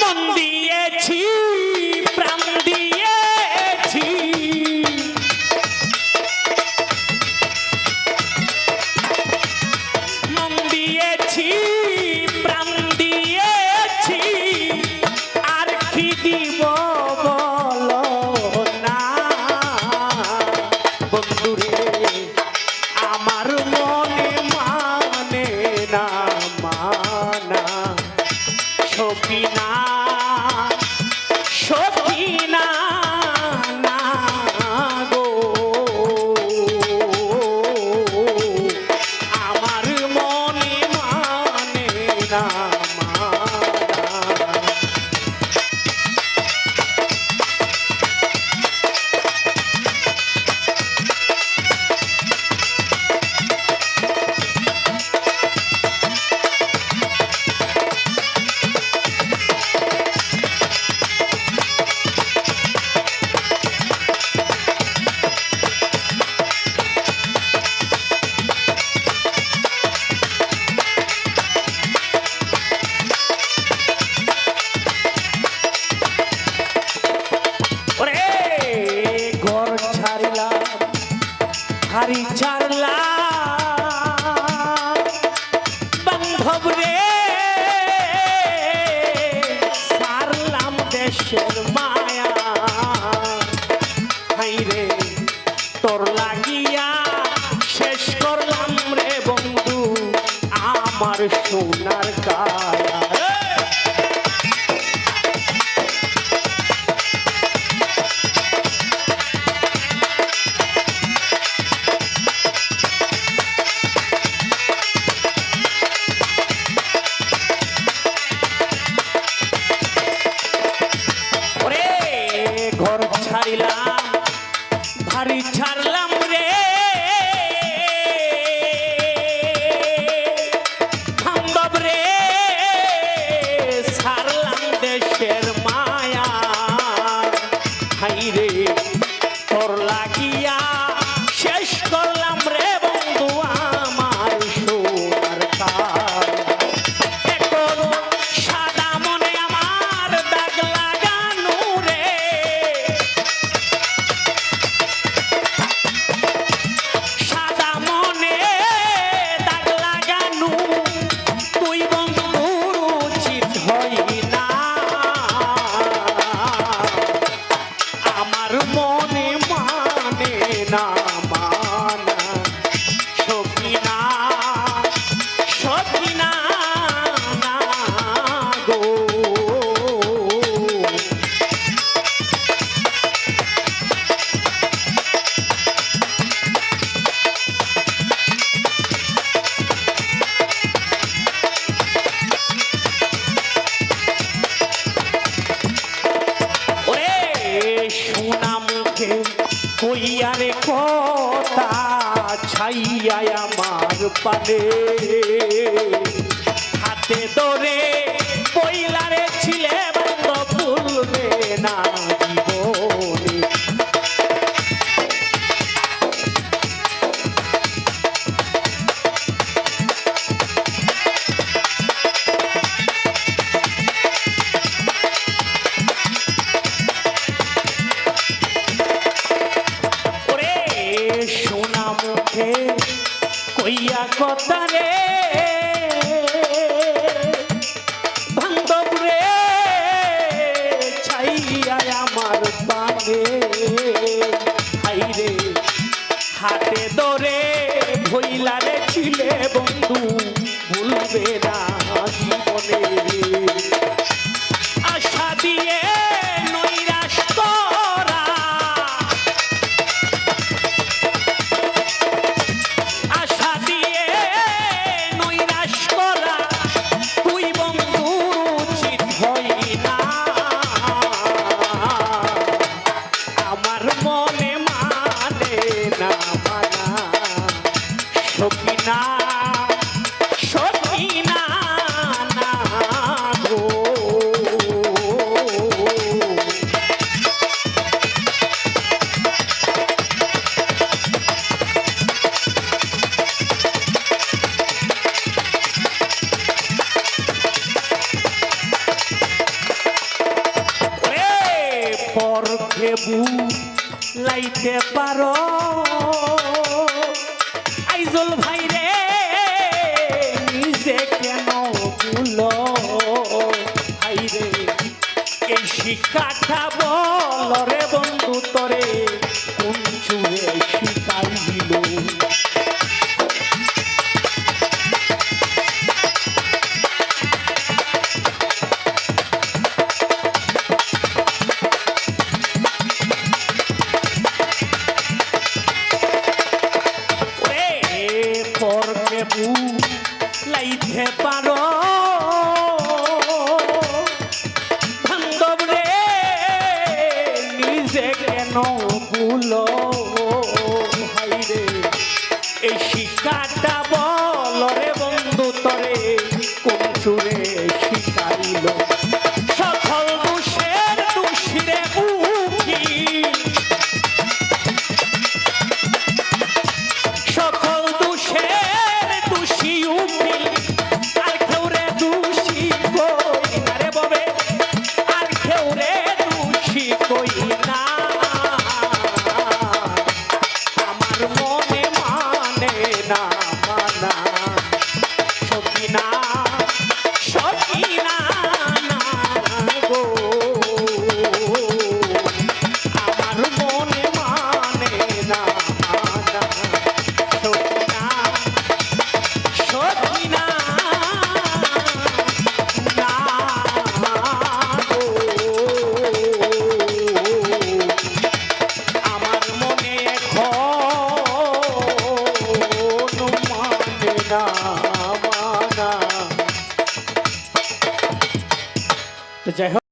মন দিয়েছি, প্রাণ দিয়েছি। মন দিয়েছি, প্রাণ দিয়েছি। আর কি দিব বলো না। বন্ধুরে, আমার মনে মানে না। হারিলাম হারি ছাড়লাম। ছাড়িলাম ভারী ছাড়লাম আইয়া আমার পানে। হাতে ধরে বইলারে কথা রে বান্ধব রে ছাইয়া আমার বাগে হাই রে হাতে দরে ভইলা ছিলে বন্ধু, ভুলবে না। চোখে বুক লাইতে পারো। আইজল ভাই রে, নিজে কেন ভুলো? ভাই রে, এই শিক্ষাটা বল রে বন্ধু তরে। পারে পু লাইতে পারো। বান্ধব রে নিজে কেন ভুলো? হাই রে এই শিকাটা